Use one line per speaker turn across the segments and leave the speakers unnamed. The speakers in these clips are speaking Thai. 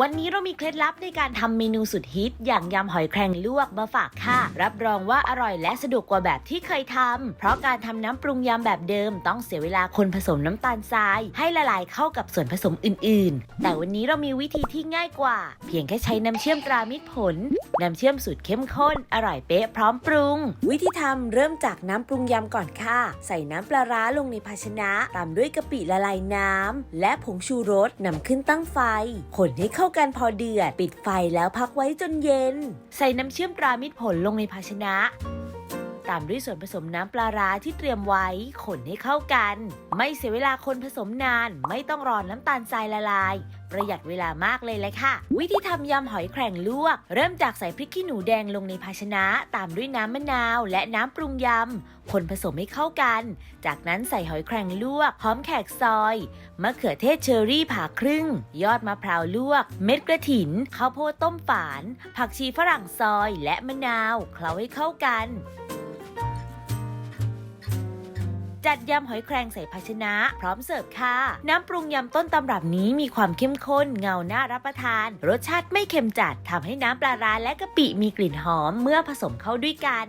วันนี้เรามีเคล็ดลับในการทำเมนูสุดฮิต อย่างยำหอยแครงลวกมาฝากค่ะ รับรองว่าอร่อยและสะดวกกว่าแบบที่เคยทำเพราะการทำน้ำปรุงยำแบบเดิม ต้องเสียเวลาคนผสมน้ำตาลทราย ให้ละลายเข้ากับส่วนผสมอื่น ๆ แต่วันนี้เรามีวิธีที่ง่ายกว่า เพียงแค่ใช้น้ำเชื่อมตรามิตรผลน้ำเชื่อมสูตรเข้มข้น อร่อยเป๊ะพร้อมปรุง วิธีทำเริ่มจากน้ำปรุงยำก่อนค่ะ ใส่น้ำปลาร้าลงในภาชนะตามด้วยกะปิละลายน้ำและผงชูรสนำขึ้นตั้งไฟคนให้เข้ากันพอเดือด ปิดไฟแล้วพักไว้จนเย็น ใส่น้ำเชื่อมตรามิตรผลลงในภาชนะามด้วยส่วนผสมน้ำปลาร้าที่เตรียมไว้คนให้เข้ากัน ไม่เสียเวลาคนผสมนาน ไม่ต้องรอน้ำตาลทรายละลาย ประหยัดเวลามากเลยแหละค่ะ วิธีทำยำหอยแครงลวก เริ่มจากใส่พริกขี้หนูแดงลงในภาชนะ ตามด้วยน้ำมะนาว และน้ำปรุงยำคนผสมให้เข้ากัน จากนั้นใส่หอยแครงลวกหอมแขกซอยมะเขือเทศเชอรี่ผ่าครึ่ง ยอดมะพร้าวลวก เม็ดกระถินข้าวโพดต้มฝาน ผักชีฝรั่งซอยและมะนาว เคล้าให้เข้ากัน จัดยำหอยแครงใส่ภาชนะ พร้อมเสิร์ฟค่ะ น้ำปรุงยำต้นตำรับนี้มีความเข้มข้นเงาน่ารับประทาน รสชาติไม่เค็มจัดทำให้น้ำปลาร้าและกะปิมีกลิ่นหอมเมื่อผสมเข้าด้วยกัน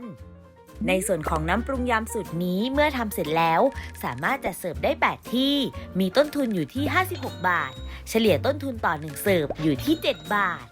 ในส่วนของน้ำปรุงยำสูตรนี้เมื่อทำเสร็จแล้ว สามารถจัดเสิร์ฟได้ 8 ที่ มีต้นทุนอยู่ที่ 56 บาท เฉลี่ยต้นทุนต่อ 1 เสิร์ฟอยู่ที่ 7 บาท